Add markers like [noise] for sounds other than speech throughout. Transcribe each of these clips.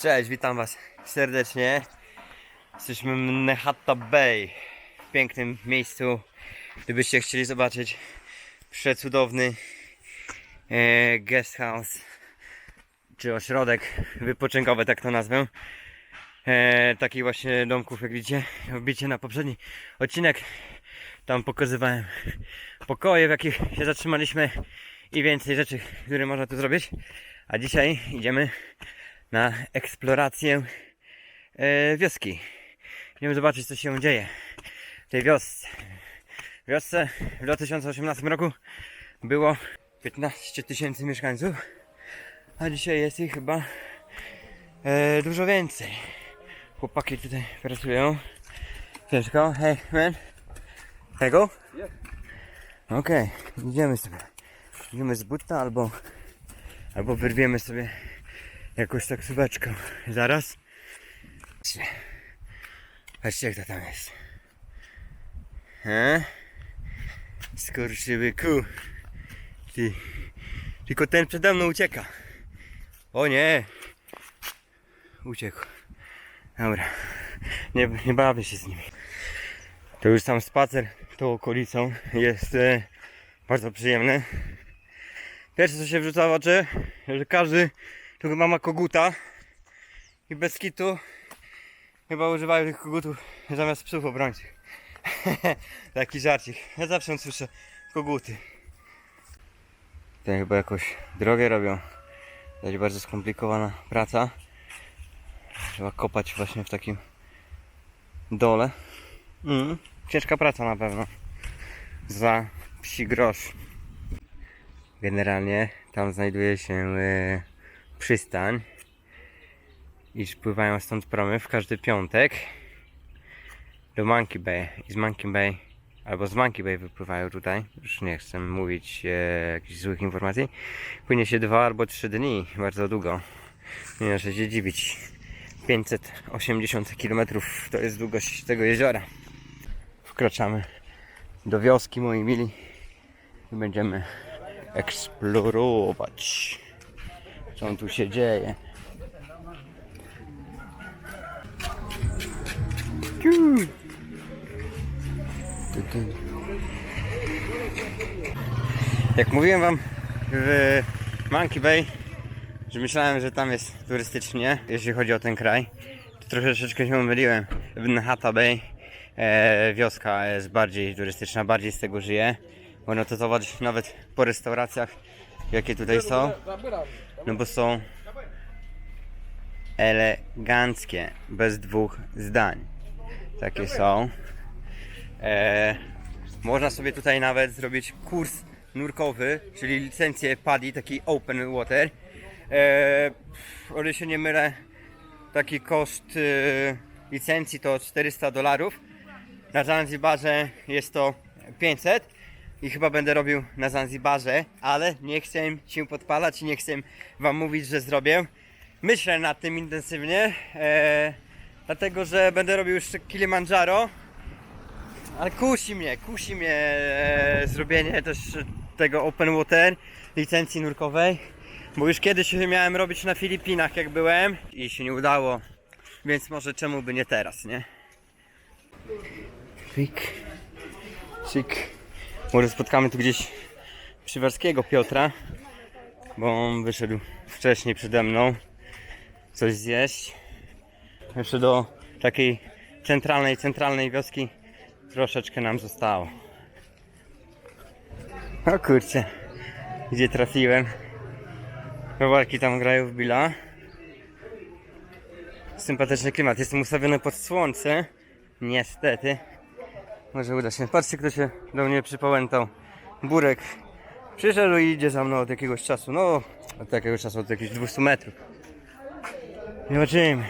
Cześć, witam was serdecznie. Jesteśmy w Nehata Bay, w pięknym miejscu. Gdybyście chcieli zobaczyć przecudowny e, guest house, czy ośrodek wypoczynkowy, tak to nazwę. E, takich właśnie domków, jak widzicie, wbicie na poprzedni odcinek. Tam pokazywałem pokoje, w jakich się zatrzymaliśmy i więcej rzeczy, które można tu zrobić. A dzisiaj idziemy na eksplorację e, wioski. Idziemy zobaczyć, co się dzieje w tej wiosce. W wiosce w 2018 roku było 15 tysięcy mieszkańców, a dzisiaj jest ich chyba e, dużo więcej. Chłopaki tutaj pracują. Ciężko. Hej, man. Tego? Okej, idziemy sobie. Idziemy z buta albo, albo wyrwiemy sobie jakąś taksóweczkę. Zaraz. Patrzcie. Jak to tam jest. He? Skurczyły ku. Ty. Tylko ten przede mną ucieka. O nie. Uciekł. Dobra. Nie, nie bawię się z nimi. To już sam spacer tą okolicą jest e, bardzo przyjemny. Pierwsze co się wrzuca w oczy, że każdy tu chyba ma koguta i bez kitu chyba używają tych kogutów zamiast psów obrończych. [laughs] Taki żarcik. Ja zawsze słyszę koguty. Tutaj chyba jakąś drogę robią. To bardzo skomplikowana praca. Trzeba kopać właśnie w takim dole. Mm. Ciężka praca na pewno. Za psi grosz. Generalnie tam znajduje się e, przystań. I pływają stąd promy w każdy piątek do Monkey Bay. I z Monkey Bay, albo z Monkey Bay wypływają tutaj. Już nie chcę mówić e, jakichś złych informacji. Płynie się dwa albo trzy dni, bardzo długo. Nie muszę się dziwić. 580 km to jest długość tego jeziora. Wkraczamy do wioski, moi mili. I będziemy eksplorować, co tu się dzieje. Jak mówiłem wam w Monkey Bay, że myślałem, że tam jest turystycznie, jeśli chodzi o ten kraj, to troszeczkę się myliłem. Nhata Bay e, wioska jest bardziej turystyczna, bardziej z tego żyje. Można to zobaczyć nawet po restauracjach, jakie tutaj są. No bo są eleganckie, bez dwóch zdań. Takie są. E, można sobie tutaj nawet zrobić kurs nurkowy, czyli licencję PADI, taki open water. E, o ile się nie mylę, taki koszt e, licencji to 400 dolarów. Na Zanzibarze jest to 500 i chyba będę robił na Zanzibarze, ale nie chcę się podpalać i nie chcę wam mówić, że zrobię. Myślę nad tym intensywnie, e, dlatego że będę robił jeszcze Kilimandżaro, ale kusi mnie, kusi mnie e, zrobienie też tego open water, licencji nurkowej, bo już kiedyś miałem robić na Filipinach jak byłem i się nie udało, więc może czemu by nie teraz, nie? Pik, sik. Może spotkamy tu gdzieś Przywarskiego Piotra, bo on wyszedł wcześniej przede mną coś zjeść. Jeszcze do takiej centralnej, centralnej wioski troszeczkę nam zostało. O kurczę, gdzie trafiłem? Chłopaki tam grają w Billa. Sympatyczny klimat. Jestem ustawiony pod słońce. Niestety. Może uda się. Patrzcie, kto się do mnie przypałętał. Burek przyszedł i idzie za mną od jakiegoś czasu. No, od jakiegoś czasu, od jakichś 200 metrów. Zobaczymy.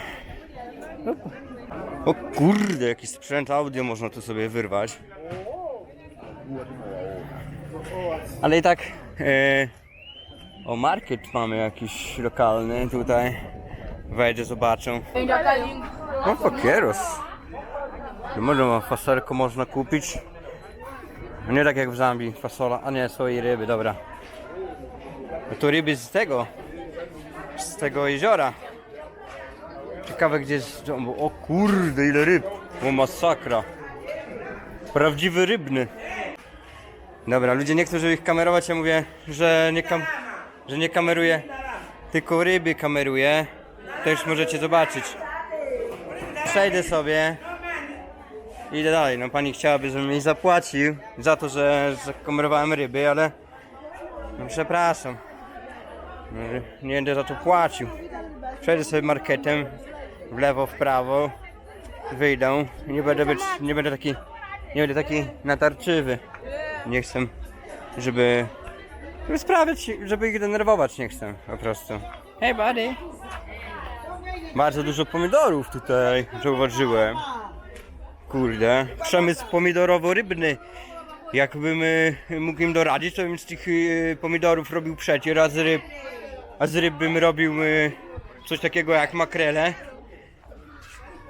O kurde, jakiś sprzęt audio można tu sobie wyrwać. Ale i tak. E, o, market mamy jakiś lokalny tutaj. Wejdę, zobaczę. O, fakieros. Można fasolkę można kupić. Nie tak jak w Zambii, fasola. A nie, są ryby, dobra. No to ryby z tego. Z tego jeziora. ciekawe gdzie jest. O kurde, ile ryb. O masakra. Prawdziwy rybny. Dobra, ludzie nie chcą, żeby ich kamerować, ja mówię, że nie, kam że nie kameruję, tylko ryby kameruję. Już możecie zobaczyć. Przejdę sobie. Idę dalej. No pani chciałaby, żebym jej zapłacił za to, że zakamerowałem ryby, ale no, przepraszam. No, Nie będę za to płacił. Przejdę sobie marketem w lewo, w prawo. Wyjdę. Nie będę być, nie będę taki, nie będę taki natarczywy. Nie chcę, żeby, żeby sprawiać, żeby ich denerwować nie chcę po prostu. Hey buddy. Bardzo dużo pomidorów tutaj zauważyłem. Kurde, przemysł pomidorowo-rybny. Jakbym y, mógł im doradzić, to bym z tych y, pomidorów robił przecier, a z ryb, a z ryb bym robił y, coś takiego jak makrele.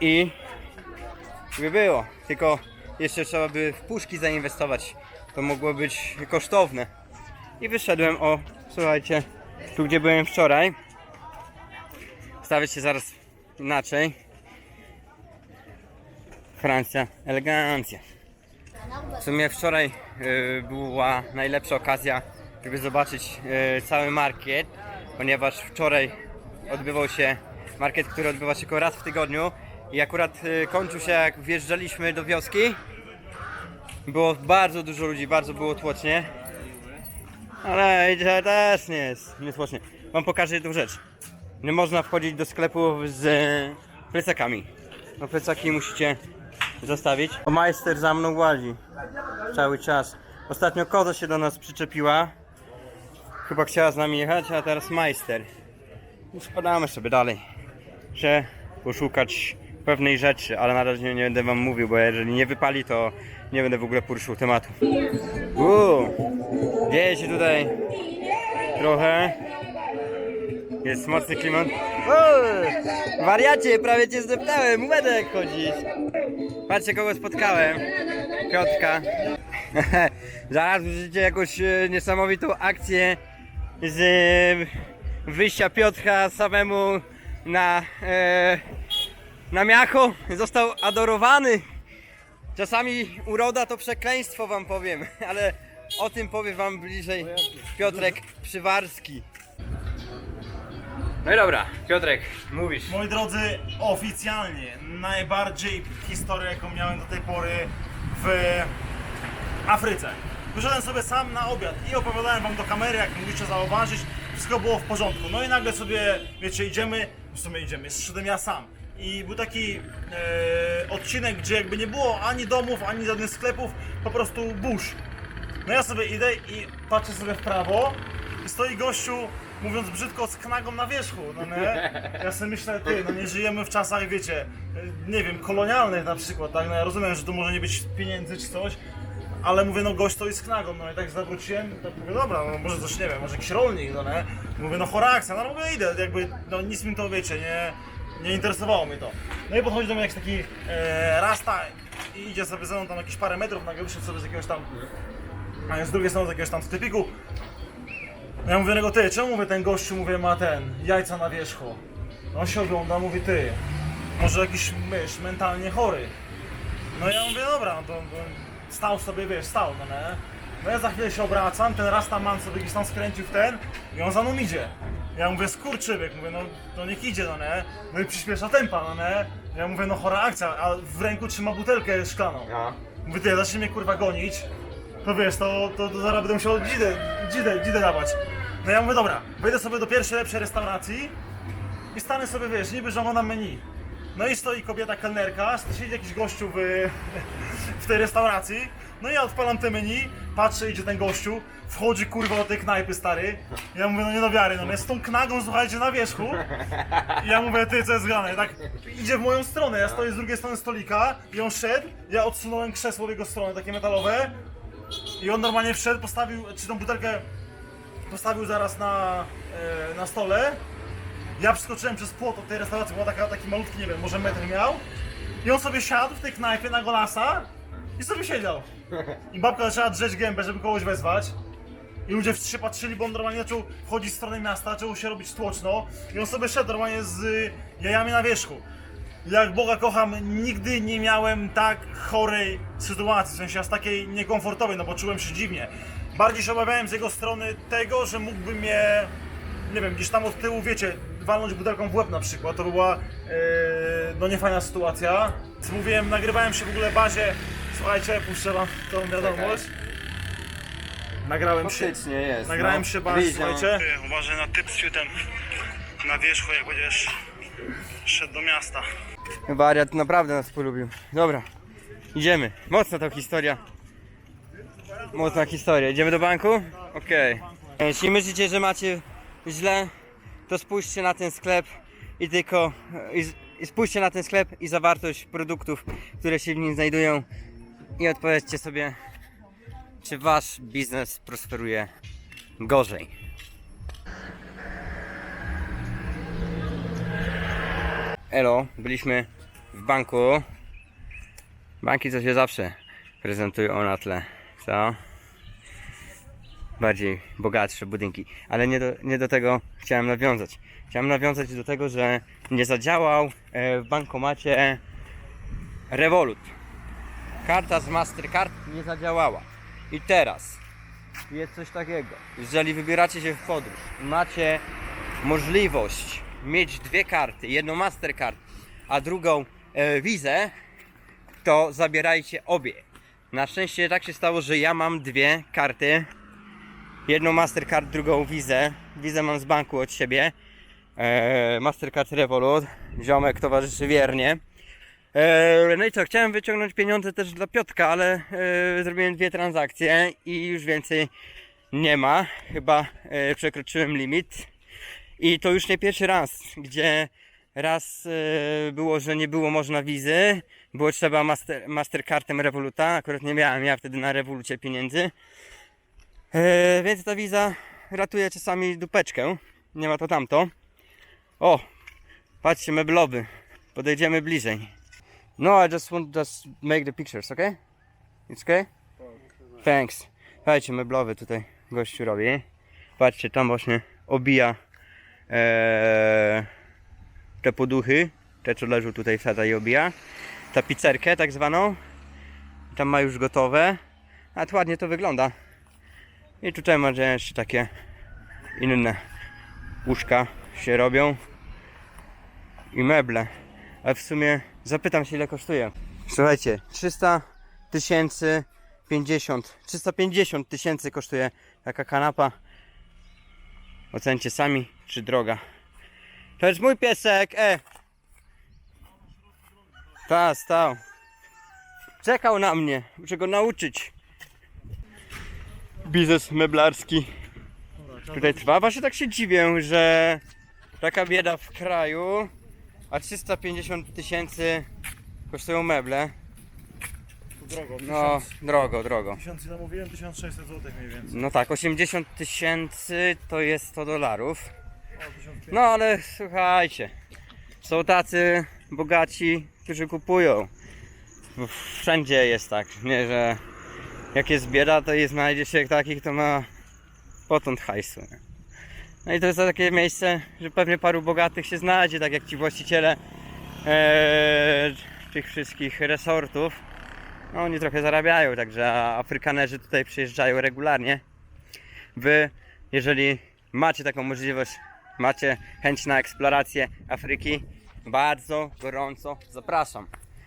I by było. Tylko jeszcze trzeba by w puszki zainwestować. To mogło być kosztowne. I wyszedłem o, słuchajcie, tu gdzie byłem wczoraj. Stawię się zaraz inaczej. Francja, elegancja. W sumie wczoraj y, była najlepsza okazja, żeby zobaczyć y, cały market, ponieważ wczoraj odbywał się market, który odbywa się tylko raz w tygodniu i akurat y, kończył się jak wjeżdżaliśmy do wioski. Było bardzo dużo ludzi, bardzo było tłocznie. Ale idzie też nie jest nietłocznie. Wam pokażę jedną rzecz. Nie można wchodzić do sklepu z e, plecakami. No plecaki musicie zostawić. O majster za mną łazi. Cały czas. Ostatnio koza się do nas przyczepiła. Chyba chciała z nami jechać, a teraz majster. I spadamy sobie dalej. Chcę poszukać pewnej rzeczy, ale na razie nie będę wam mówił, bo jeżeli nie wypali, to nie będę w ogóle poruszył tematu. Uuu, dzieje się tutaj trochę. Jest mocny klimat. Wariacie, prawie cię zdeptałem, jak chodzić. Patrzcie kogo spotkałem. Piotrka. [laughs] Zaraz widzicie jakąś e, niesamowitą akcję z e, wyjścia Piotrka samemu na, e, na miacho. Został adorowany. Czasami uroda to przekleństwo wam powiem, [laughs] ale o tym powie wam bliżej Piotrek Przywarski. No i dobra, Piotrek, mówisz. Moi drodzy, oficjalnie najbardziej historię, jaką miałem do tej pory w Afryce. Wyszedłem sobie sam na obiad i opowiadałem wam do kamery, jak mogliście zauważyć, wszystko było w porządku. No i nagle sobie, wiecie, idziemy, w sumie idziemy, szedłem ja sam. I był taki e, odcinek, gdzie jakby nie było ani domów, ani żadnych sklepów, po prostu burz. No ja sobie idę i patrzę sobie w prawo i stoi gościu, mówiąc brzydko, z knagą na wierzchu, no nie? Ja sobie myślę, ty, no nie żyjemy w czasach, wiecie, nie wiem, kolonialnych na przykład, tak? No ja rozumiem, że tu może nie być pieniędzy czy coś, ale mówię, no gość stoi z knagą, no i tak zawróciłem, tak mówię, dobra, no może coś, nie wiem, może jakiś rolnik, no nie? Mówię, no chora akcja, no mówię, idę, jakby, no nic mi to, wiecie, nie, nie interesowało mnie to. No i podchodzi do mnie jakiś taki e, rasta i idzie sobie ze mną tam jakieś parę metrów, nagle wyszedł sobie z jakiegoś tam a z drugiej strony z jakiegoś tam sklepiku. Ja mówię do niego, ty, czemu mówię ten gościu, mówię, ma ten, jajca na wierzchu? On się ogląda, mówi, ty, może jakiś mysz mentalnie chory. No ja mówię, dobra, no to, to stał sobie, wiesz, stał, no nie? No ja za chwilę się obracam, ten Rastaman sobie gdzieś tam skręcił w ten i on za mną idzie. Ja mówię, skurczybyk, mówię, no to niech idzie, no nie? No i przyspiesza tempa, no nie? Ja mówię, no chora akcja, a w ręku trzyma butelkę szklaną. Mówię, ty, zacznie mnie kurwa gonić, to wiesz, to, to, to zaraz będę musiał dzidę, dzidę, dzidę dawać. No ja mówię, dobra, wejdę sobie do pierwszej lepszej restauracji i stanę sobie, wiesz, niby że na menu. No i stoi kobieta kelnerka, siedzi jakiś gościu w, [laughs] w tej restauracji. No i ja odpalam te menu, patrzę, idzie ten gościu, wchodzi kurwa do tej knajpy, stary. Ja mówię, no nie do wiary, no nie, z tą knagą, słuchajcie, na wierzchu. I ja mówię, ty, co jest grane? Tak, idzie w moją stronę, ja stoję z drugiej strony stolika i on szedł, ja odsunąłem krzesło w jego stronę, takie metalowe. I on normalnie wszedł, postawił, czy tą butelkę postawił zaraz na, e, na stole. Ja przeskoczyłem przez płot od tej restauracji, była taka, taki malutki, nie wiem, może metr miał. I on sobie siadł w tej knajpie na golasa i sobie siedział. I babka zaczęła drzeć gębę, żeby kogoś wezwać. I ludzie się patrzyli, bo on normalnie zaczął wchodzić w stronę miasta, zaczęło się robić tłoczno. I on sobie szedł normalnie z jajami na wierzchu. Jak Boga kocham, nigdy nie miałem tak chorej sytuacji, w sensie aż takiej niekomfortowej, no bo czułem się dziwnie. Bardziej się obawiałem z jego strony tego, że mógłby mnie, nie wiem, gdzieś tam od tyłu, wiecie, walnąć butelką w łeb na przykład. To była, e, no niefajna sytuacja. Więc mówiłem, nagrywałem się w ogóle bazie, słuchajcie, puszczę wam tą wiadomość. Nagrałem się, Faktycznie jest. nagrałem no. się bazie, Widział. słuchajcie. Uważaj na typ z fiutem na wierzchu, jak będziesz szedł do miasta. Wariat naprawdę nas polubił. Dobra, idziemy. Mocna to historia. Mocna historia. Idziemy do banku? Okej. Jeśli myślicie, że macie źle, to spójrzcie na ten sklep i tylko z- i spójrzcie na ten sklep i zawartość produktów, które się w nim znajdują i odpowiedzcie sobie, czy wasz biznes prosperuje gorzej. Elo, byliśmy w banku. Banki to się zawsze prezentują na tle, co? Bardziej bogatsze budynki. Ale nie do, nie do tego chciałem nawiązać. Chciałem nawiązać do tego, że nie zadziałał e, w bankomacie Revolut. Karta z Mastercard nie zadziałała. I teraz jest coś takiego. Jeżeli wybieracie się w podróż macie możliwość mieć dwie karty, jedną Mastercard, a drugą e, Vizę, to zabierajcie obie. Na szczęście tak się stało, że ja mam dwie karty. Jedną Mastercard, drugą Vizę. Vizę mam z banku od siebie. E, Mastercard Revolut. Ziomek towarzyszy wiernie. E, no i co, chciałem wyciągnąć pieniądze też dla Piotka, ale e, zrobiłem dwie transakcje i już więcej nie ma. Chyba e, przekroczyłem limit. I to już nie pierwszy raz, gdzie raz e, było, że nie było można wizy, było trzeba master, Mastercardem Revoluta, akurat nie miałem ja wtedy na Revolucie pieniędzy. E, więc ta wiza ratuje czasami dupeczkę, nie ma to tamto. O, patrzcie, meblowy, podejdziemy bliżej. No, I just want just make the pictures, okay? It's okay? Thanks. Słuchajcie, meblowy tutaj gościu robi. Patrzcie, tam właśnie obija te poduchy, te co leżą tutaj wsadza i obija. Tapicerkę tak zwaną. Tam ma już gotowe. A to ładnie to wygląda. I tutaj ma jeszcze takie inne łóżka się robią. I meble. Ale w sumie zapytam się ile kosztuje. Słuchajcie, 300 tysięcy 50 350 tysięcy kosztuje taka kanapa. Ocencie sami, czy droga. To jest mój piesek, e! Ta, stał. Czekał na mnie, muszę go nauczyć. Biznes meblarski tutaj trwa. Właśnie tak się dziwię, że taka bieda w kraju, a 350 tysięcy kosztują meble. Drogo, No, drogo, drogo. 1000 ile mówiłem? 1600 zł mniej więcej. No tak, 80 tysięcy to jest 100 dolarów. O, 1500. No ale słuchajcie, są tacy bogaci, którzy kupują. Wszędzie jest tak, nie, że jak jest bieda, to jest znajdzie się takich, kto ma potąd hajsu. nie? No i to jest takie miejsce, że pewnie paru bogatych się znajdzie, tak jak ci właściciele e, tych wszystkich resortów. No oni trochę zarabiają, także Afrykanerzy tutaj przyjeżdżają regularnie. Wy, jeżeli macie taką możliwość, macie chęć na eksplorację Afryki, bardzo gorąco zapraszam.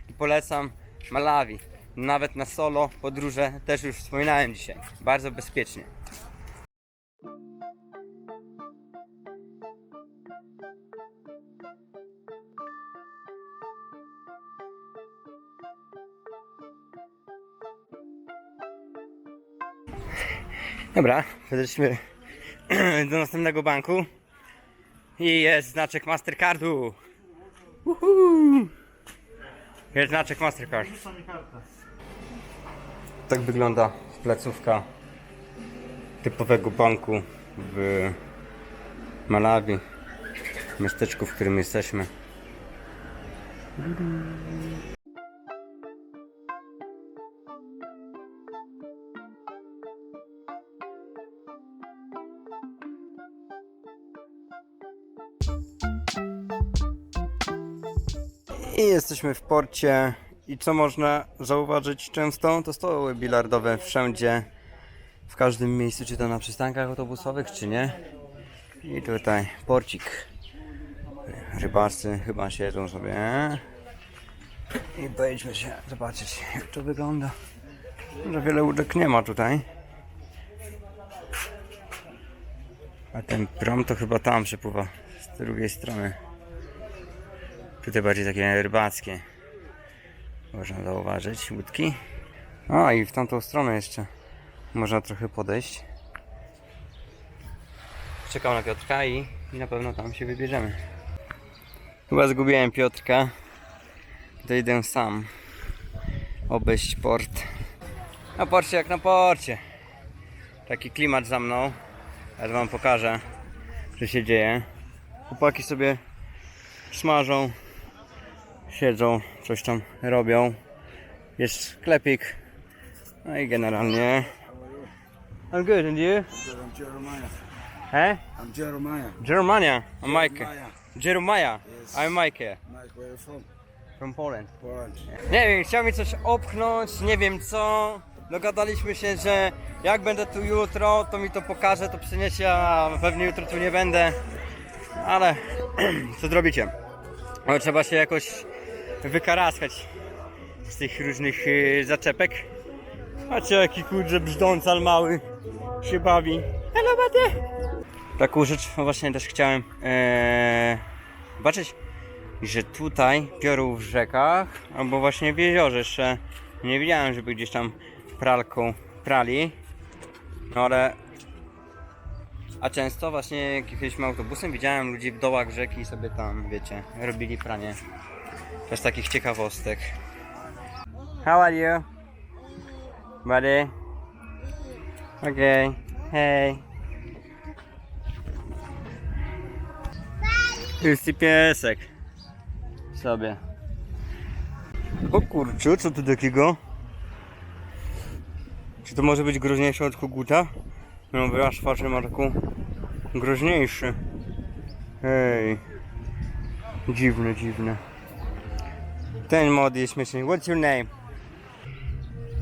I polecam Malawi. Nawet na solo podróże też już wspominałem dzisiaj. Bardzo bezpiecznie. Dobra, weszliśmy [clears throat] do następnego banku i jest znaczek Mastercardu. Uhu. Jest znaczek Mastercard. Tak wygląda placówka typowego banku w Malawi, miasteczku, w którym jesteśmy. Jesteśmy w porcie. I co można zauważyć często, to stoły bilardowe wszędzie, w każdym miejscu, czy to na przystankach autobusowych, czy nie. I tutaj porcik. Rybacy chyba siedzą sobie. I pojedźmy się zobaczyć, jak to wygląda. Że wiele łódek nie ma tutaj. A ten prom to chyba tam przepływa z drugiej strony. Tutaj bardziej takie rybackie. Można zauważyć łódki. A i w tamtą stronę jeszcze można trochę podejść. Czekam na Piotrka i, i na pewno tam się wybierzemy. Chyba zgubiłem Piotrka. To idę sam obejść port. Na porcie jak na porcie. Taki klimat za mną. Ja wam pokażę, co się dzieje. Chłopaki sobie smażą, siedzą, coś tam robią. Jest sklepik. No i generalnie. I'm good, and you? I'm Jeremiah. Eh? I'm Jeremiah. Germania. I'm Mike. Jeremiah. Jeremiah. Yes. I'm Mike. Mike, where you from? From Poland. Poland. Nie wiem, chciał mi coś opchnąć, nie wiem co. Dogadaliśmy się, że jak będę tu jutro, to mi to pokaże, to przyniesie, a pewnie jutro tu nie będę. Ale [clears throat] co zrobicie? No, trzeba się jakoś wykaraskać z tych różnych yy, zaczepek. Patrzcie jaki kurczę brzdącal mały się bawi. Hello buddy! Taką rzecz właśnie też chciałem ee, zobaczyć że tutaj piorą w rzekach albo właśnie w jeziorze jeszcze nie widziałem, żeby gdzieś tam pralką prali. No ale a często właśnie jechaliśmy autobusem widziałem ludzi w dołach rzeki sobie tam, wiecie, robili pranie. To z takich ciekawostek. How are you? Buddy? Okay. Hey. Jest i piesek sobie. O kurczę, co tu takiego? Czy to może być groźniejsze od koguta? No wyraz twarzy ma taką groźniejszy. Hej. Dziwne, dziwne. Ten mod jest śmieszny. What's your name?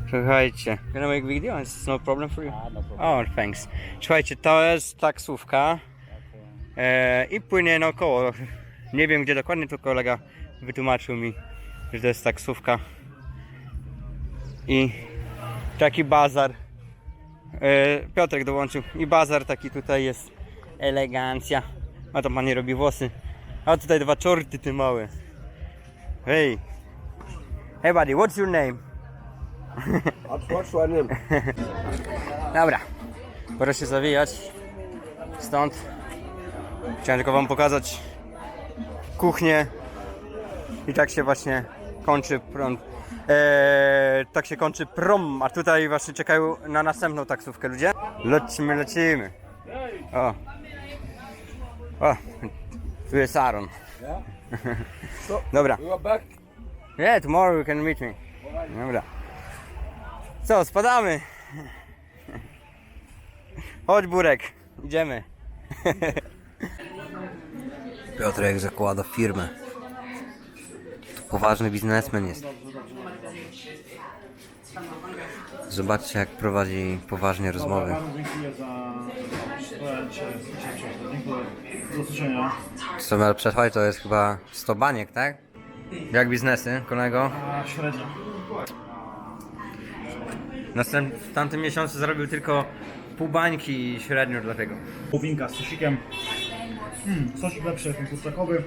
Słuchajcie. I make video? It's no problem for you? Oh, thanks. Słuchajcie, to jest taksówka. E, I płynie naokoło. Nie wiem gdzie dokładnie, to kolega wytłumaczył mi, że to jest taksówka. I taki bazar. E, Piotrek dołączył. I bazar taki tutaj jest. Elegancja. A to pani robi włosy. A tutaj dwa czorty ty małe. Hej. Hey buddy, what's your name? What's, what's your name? [laughs] Dobra. Pora się zawijać. Stąd. Chciałem tylko wam pokazać kuchnię. I tak się właśnie kończy prom. Eee, tak się kończy prom, a tutaj właśnie czekają na następną taksówkę ludzie. Lecimy, lecimy. O. O. Tu jest Aaron. [laughs] Dobra. Yeah, tomorrow you can meet me. Dobra. Co, spadamy? [laughs] Chodź Burek, idziemy. [laughs] Piotrek zakłada firmę. To poważny biznesmen jest. Zobaczcie jak prowadzi poważnie rozmowy. Dziękuję za. Do usłyszenia. Co miał przetrwać to jest chyba 100 baniek, tak? Jak biznesy, kolego? A średnio. Następ, w tamtym miesiącu zarobił tylko pół bańki średnio dlatego. Powinka z sosikiem. Mm, sosik lepszy, ten kurczakowy.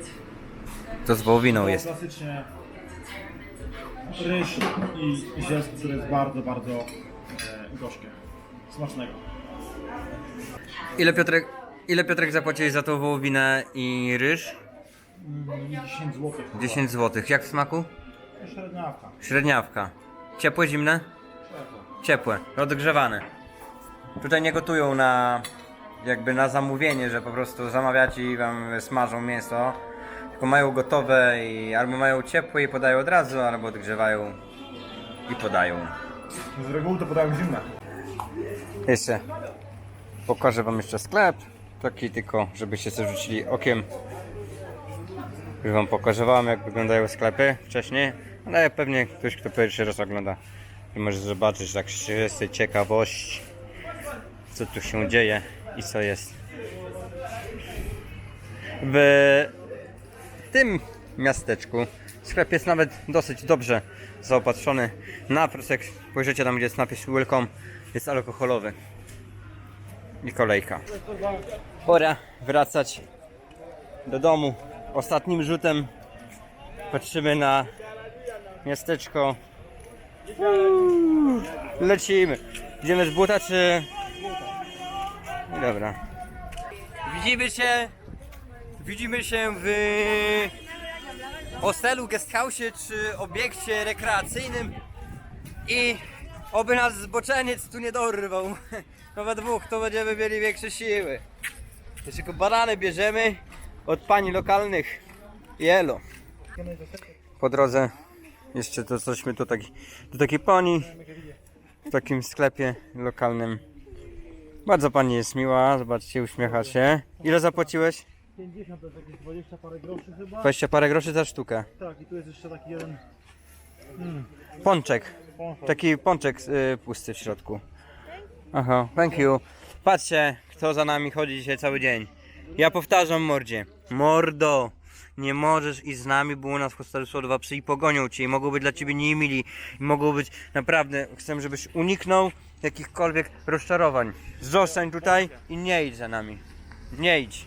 To z wołowiną jest. Klasycznie ryż i zielsko, które jest bardzo, bardzo e, gorzkie. Smacznego. Ile Piotrek, ile Piotrek zapłaciłeś za tą wołowinę i ryż? Mm, 10 zł. 10 zł. Jak w smaku? Średniawka. Średniawka. Ciepłe, zimne? Ciepłe, odgrzewane. Tutaj nie gotują na jakby na zamówienie, że po prostu zamawiacie i wam smażą mięso. Tylko mają gotowe i albo mają ciepłe i podają od razu, albo odgrzewają i podają. Z reguły to podają zimne. Jeszcze pokażę wam jeszcze sklep. Taki tylko, żebyście sobie rzucili okiem. Już wam pokazywałem jak wyglądają sklepy wcześniej, ale pewnie ktoś kto pierwszy raz ogląda i może zobaczyć tak ciekawości co tu się dzieje i co jest. W tym miasteczku sklep jest nawet dosyć dobrze zaopatrzony. Napis, jak spojrzycie tam gdzie jest napis welcome, jest alkoholowy. I kolejka. Pora wracać do domu. Ostatnim rzutem patrzymy na miasteczko. Uuu, Lecimy. Idziemy z buta czy... Dobra. Widzimy się Widzimy się w hostelu, guesthouse czy obiekcie rekreacyjnym i oby nas zboczeniec tu nie dorwał. [laughs] We dwóch to będziemy mieli większe siły. Jeszcze tylko banany bierzemy od pani lokalnych. Jelo. Po drodze jeszcze to cośmy do takiej, do takiej pani w takim sklepie lokalnym. Bardzo pani jest miła, zobaczcie, uśmiecha się. Ile zapłaciłeś? 50 to jest jakieś 20 parę groszy chyba. 20 parę groszy za sztukę. Tak, i tu jest jeszcze taki jeden Pączek. pączek. Taki pączek y, pusty w środku. Aha, thank you. Patrzcie, kto za nami chodzi dzisiaj cały dzień. Ja powtarzam mordzie. Mordo, nie możesz iść z nami, bo u nas w hostelu są dwa psy i pogonią cię i mogą być dla ciebie niemili. I mogą być, naprawdę, chcę, żebyś uniknął jakichkolwiek rozczarowań. Zostań tutaj i nie idź za nami. Nie idź.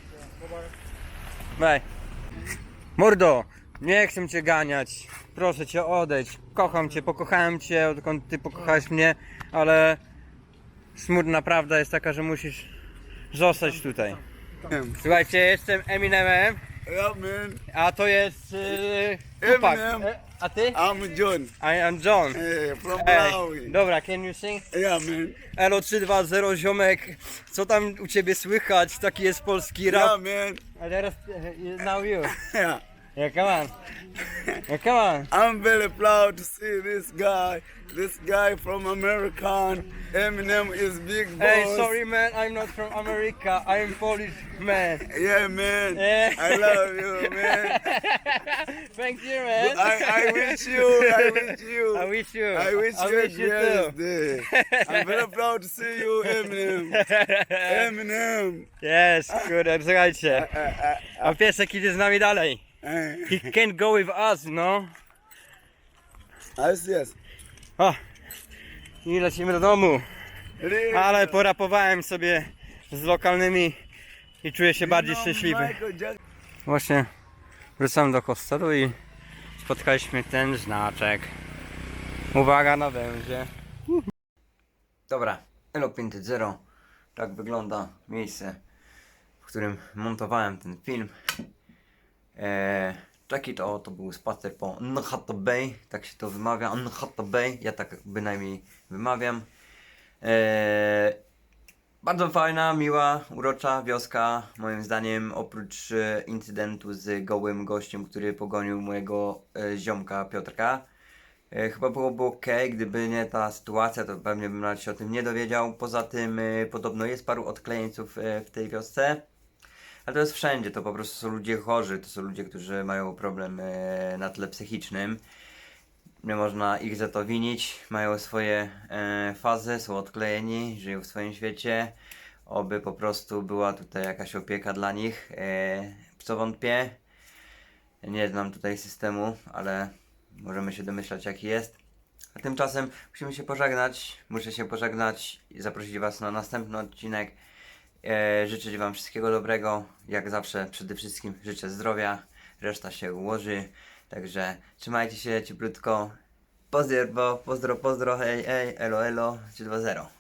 Bye. Mordo, nie chcę cię ganiać. Proszę cię odejdź. Kocham cię, pokochałem cię, odkąd ty pokochałeś mnie, ale smutna prawda jest taka, że musisz zostać tutaj. Słuchajcie, jestem Eminemem, Yeah, man. a to jest yy, Tupac. Eminem. E, A ty? I'm John. I am John. Hey, from Ej, Malawi. dobra, can you sing? Yeah, man. Elo 320 ziomek, co tam u ciebie słychać? Taki jest polski Yeah, rap. man. A teraz, e, now you. [laughs] Yeah. Yeah, come on. Yeah, come on. [laughs] I'm very proud to see this guy. This guy from American. Eminem is big boss. Hey, sorry man, I'm not from America. I'm Polish man. Yeah, man. Yeah. I love you, man. [laughs] Thank you, man. I, I wish you. I wish you. [laughs] I wish you. I wish I you a wish you too. I'm very proud to see you, Eminem. Eminem. Yes, kurde, słuchajcie. A piesek idzie z nami dalej. He can't go with us, no. Yes, yes. O, i lecimy do domu. Ale porapowałem sobie z lokalnymi i czuję się bardziej know szczęśliwy. Właśnie wrócamy do hostelu i spotkaliśmy ten znaczek. Uwaga na węzie. Dobra, Elo 5.0. Tak wygląda miejsce, w którym montowałem ten film. Eee, taki to, był spacer po Nhata Bay, tak się to wymawia, Nhata Bay, ja tak bynajmniej wymawiam. Eee, bardzo fajna, miła, urocza wioska, moim zdaniem, oprócz e, incydentu z gołym gościem, który pogonił mojego e, ziomka Piotrka. E, chyba byłoby ok, gdyby nie ta sytuacja, to pewnie bym nawet się o tym nie dowiedział. Poza tym e, podobno jest paru odklejeńców e, w tej wiosce. Ale to jest wszędzie, to po prostu są ludzie chorzy, to są ludzie, którzy mają problem e, na tle psychicznym. Nie można ich za to winić, mają swoje e, fazy, są odklejeni, żyją w swoim świecie. Oby po prostu była tutaj jakaś opieka dla nich, e, co wątpię. Nie znam tutaj systemu, ale możemy się domyślać jaki jest. A tymczasem musimy się pożegnać, muszę się pożegnać i zaprosić Was na następny odcinek. E, życzyć Wam wszystkiego dobrego. Jak zawsze, przede wszystkim życzę zdrowia. Reszta się ułoży. Także trzymajcie się cieplutko. Pozdro, pozdro, pozdro, hej, hej, elo, elo, 320.